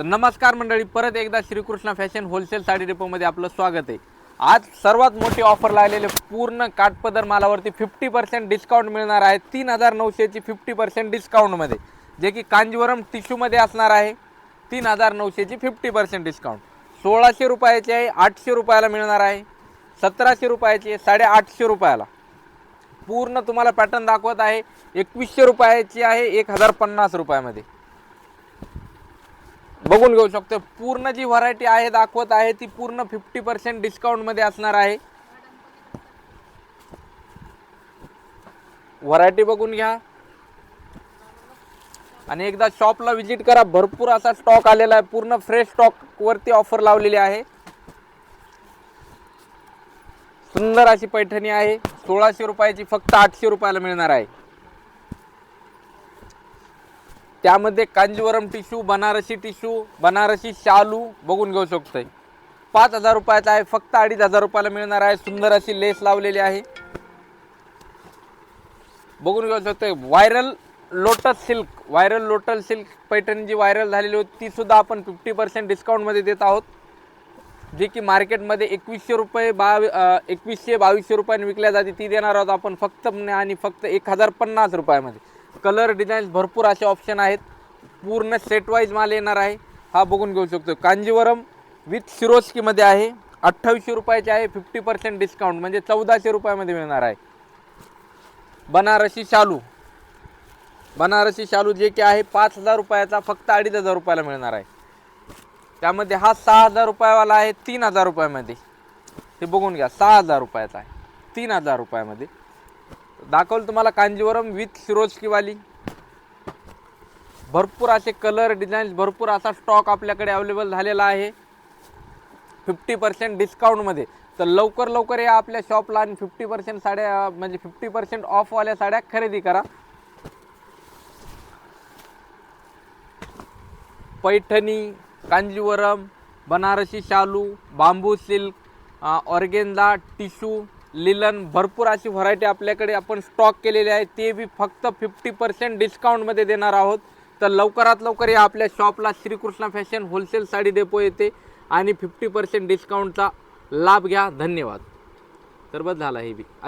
तर नमस्कार मंडळी परत एकदा श्रीकृष्ण फॅशन होलसेल साडी डेपोमध्ये आपलं स्वागत आहे. आज सर्वात मोठी ऑफर लागलेले पूर्ण काटपदर मालावरती फिफ्टी पर्सेंट डिस्काउंट मिळणार आहे. तीन हजार नऊशेची फिफ्टी पर्सेंट डिस्काउंटमध्ये जे की कांजीवरम टिश्यूमध्ये असणार आहे. तीन हजार नऊशेची फिफ्टी पर्सेंट डिस्काउंट सोळाशे रुपयाची आहे आठशे रुपयाला मिळणार आहे. सतराशे रुपयाची आहे साडेआठशे रुपयाला. पूर्ण तुम्हाला पॅटर्न दाखवत आहे. एकवीसशे रुपयाची आहे एक हजार पन्नास रुपयामध्ये. बघून घेऊ शकतो. पूर्ण जी व्हरायटी आहे दाखवत आहे ती पूर्ण फिफ्टी पर्सेंट डिस्काउंटमध्ये असणार आहे. व्हरायटी बघून घ्या. आणि एकदा शॉपला व्हिजिट करा. भरपूर असा स्टॉक आलेला आहे. पूर्ण फ्रेश स्टॉक वरती ऑफर लावलेली आहे. सुंदर अशी पैठणी आहे. सोळाशे रुपयाची फक्त आठशे रुपयाला मिळणार आहे. त्यामध्ये कांजीवरम टिश्यू बनारसी टिश्यू बनारसी शालू बघून घेऊ शकतोय. पाच हजार रुपयाचा आहे फक्त अडीच हजार रुपयाला मिळणार आहे. सुंदर अशी लेस लावलेली आहे. बघून घेऊ शकतोय. Viral lotus silk viral lotus silk Paithani जी व्हायरल झालेली होती ती सुद्धा आपण फिफ्टी पर्सेंट डिस्काउंटमध्ये देत आहोत. जे की मार्केटमध्ये एकवीसशे रुपये बावी एकवीसशे बावीसशे रुपयाने विकल्या जाते ती देणार आहोत आपण फक्त आणि फक्त एक हजार पन्नास रुपयामध्ये. कलर डिझाईन्स भरपूर असे ऑप्शन आहेत. पूर्ण सेटवाईज माल येणार आहे. हा बघून घेऊ शकतो. कांजीवरम विथ सिरोस्कीमध्ये आहे. अठ्ठावीसशे रुपयाचे आहे. फिफ्टी पर्सेंट डिस्काउंट म्हणजे चौदाशे रुपयामध्ये मिळणार आहे. बनारसी शालू. बनारसी शालू जे की आहे पाच हजार रुपयाचा फक्त अडीच हजार रुपयाला मिळणार आहे. त्यामध्ये हा सहा हजार रुपयावाला आहे. तीन हजार रुपयामध्ये. हे बघून घ्या. सहा हजार रुपयाचा आहे. तीन हजार रुपयामध्ये. दाखवलं तुम्हाला कांजीवरम विथ सिरोजकीवाली भरपूर असे कलर डिझाईन्स भरपूर असा स्टॉक आपल्याकडे अवेलेबल झालेला आहे. फिफ्टी पर्सेंट डिस्काउंटमध्ये तर लवकर लवकर या आपल्या शॉपला आणि फिफ्टी पर्सेंट साड्या म्हणजे फिफ्टी पर्सेंट ऑफवाल्या साड्या खरेदी करा. पैठणी कांजीवरम बनारसी शालू bamboo silk organza tissue linen भरपूर अशी व्हरायटी आपल्याकडे आपण स्टॉक केलेली आहे. ते बी फक्त फिफ्टी पर्सेंट डिस्काउंटमध्ये देणार आहोत. तर लवकरात लवकर या आपल्या शॉपला Shrikrishna fashion wholesale sari depot येते आणि फिफ्टी पर्सेंट डिस्काउंटचा लाभ घ्या. धन्यवाद. तर बस झाला हे बी.